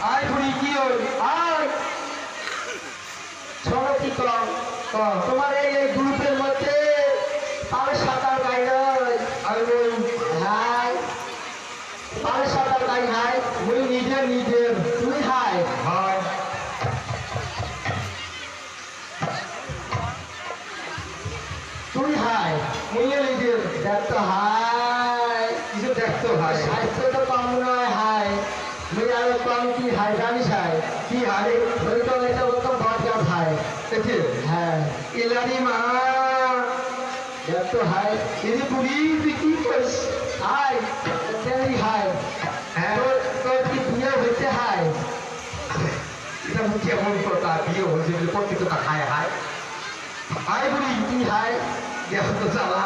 আয় বুড়ি কি আয় তোমার এই গ্রুপের মধ্যে পালে সাঁতার গাই নয় ওই হাই। পালে সাঁতার গাই হাই ওই নিজের নিজের। তুমি হাই। ভাই তুই হাই। মুইয়ে নিজের। দেখ তো হাই। কিছু দেখতো ভাই স্বাস্থ্য হাই কম কি হাই জানিস হাই কি হারে ওই তো এটা তো বদগাছ হাই দেখে হ্যাঁ। ইলারি মা। দেখ তো হাই বুড়ি তুই কি করিস? হাই সেই হাই হ্যাঁ। তোর তোর কি বিয়ে হয়েছে? হাই এটা মুখে এমন কথা বিয়ে হয়েছে বলে প্রত্যেকটা খায় হায় আয় বুড়ি কি হাই দেখো তো চালা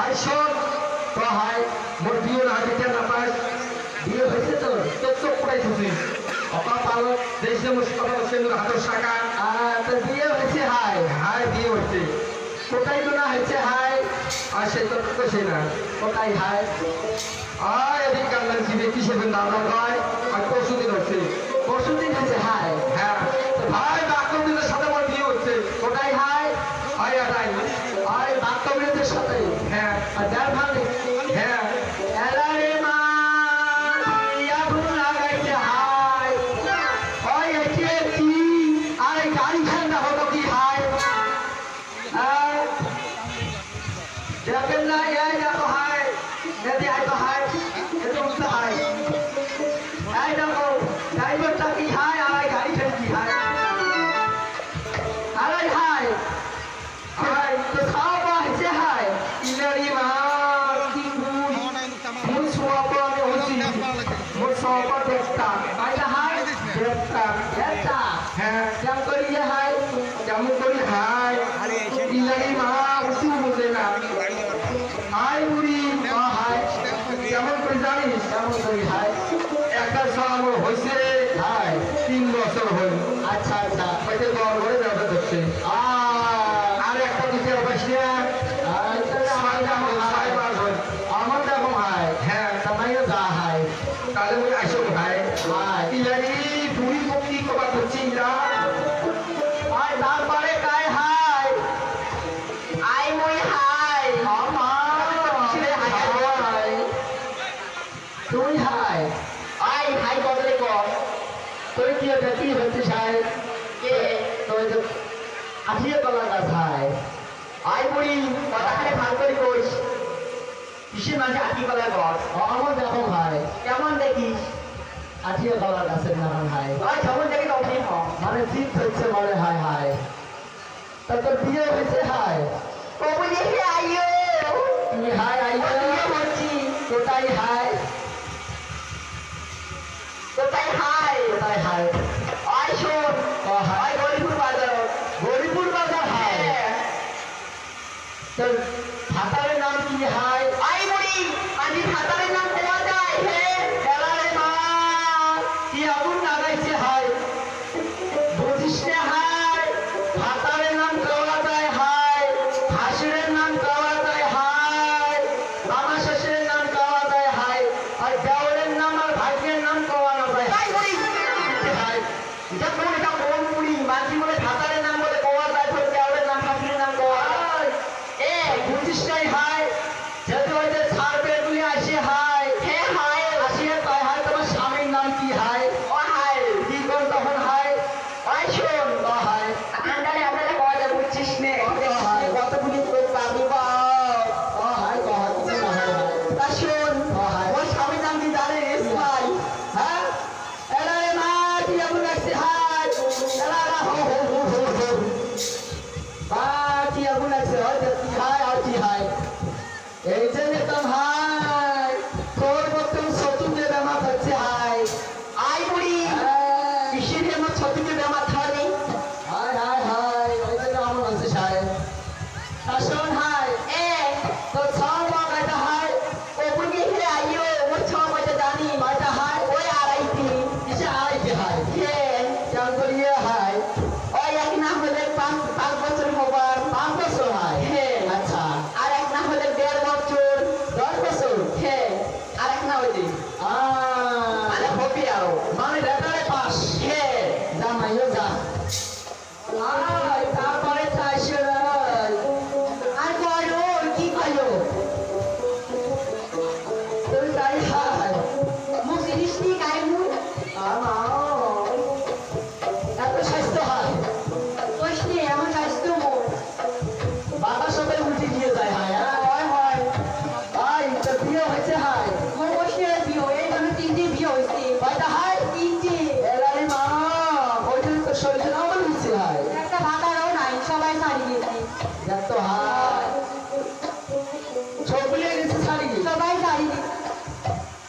আয় শোন তো হাই মোর বিয়ে না পাস বিয়ে হয়েছে তোর তোর চোখ আর বিয়ে হয়েছে হাই হায় বিয়ে হচ্ছে কোথায় তো না হয়েছে হাই। আর সে তো কইছে না? কোথায় হাই। আয় এদিক কান্দান জিবে কিসে বেন দাদা ভাই আর পরশু দিন হচ্ছে পরশু দিন হয়েছে হাই। হ্যাঁ ভাই বাকম দিনের সাথে আমার বিয়ে হচ্ছে কোথায় হাই। আয় আটাই আর বাস্তবের সাথে। হ্যাঁ আর যার কেমন করি যে হাই কেমন করি হাই ইলারি মা উঠু বলে না আয় বুড়ি ও হাই কেমন করে জানিস কেমন করি হাই একটা সাল হয়েছে হাই তিন বছর হল আচ্ছা আচ্ছা হয়তো দর করে ব্যবসা করছে আর একটা দিতে হল আমার দেখো হাই হ্যাঁ তোমাইও যা হাই তাহলে আসো ভাই হাই তুই হাই। আই হাই বদলে কর। তুই কি এটা কি হচ্ছে সাই কে? তুই তো আসিয়ে কলার গাছ হাই। আই বুড়ি কথাখানে ভাগ করে কইস। কিসের মাঝে আটি কলার গাছ আমার দেখো ভাই। কেমন দেখিস? আঠিয়ে কলার গাছের নাম হাই। ভাই কেমন দেখি অভিন মানে জিত হচ্ছে মানে হাই হাই। তা তোর বিয়ে হয়েছে হাই? কবুলি হে আইও তুমি হাই আইও হচ্ছি কোথায় হাই? কোথায় হাই কোথায় হাই আই শোন হাই গরিপুর বাজার গরিপুর বাজার হাই তোর ভাতারের নাম Bye. Ai, ai. Ah,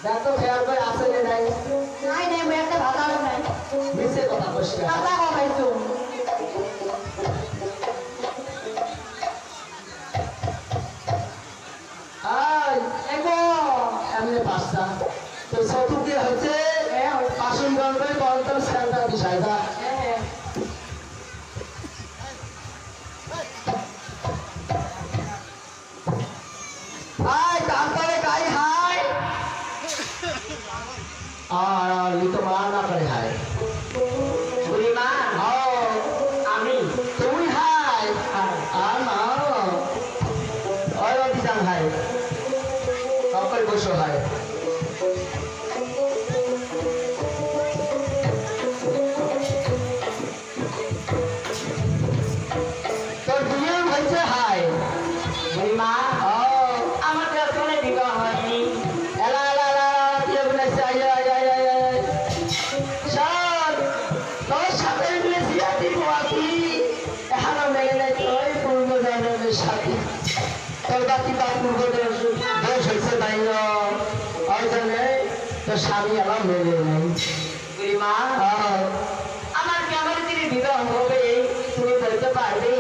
তো ফেয়ার করে আসে নে নাই? নাই নাই মই একটা ভাতা নাই। মিছে কথা কইস ভাতা কমাইছো আই এগো এমনি পাঁচটা। তো চতু কি হয়েছে। এ গল্পে বল তোর স্যান্ডা বিষয়টা। জীবনের সাথী তোর বাকি তার পূর্ব দোষ হয়েছে তাই অর্জনে তো স্বামী আমার মেলে নাই মা আমার কেমন তিনি বিবাহ হবে? তুমি বলতে পারবে?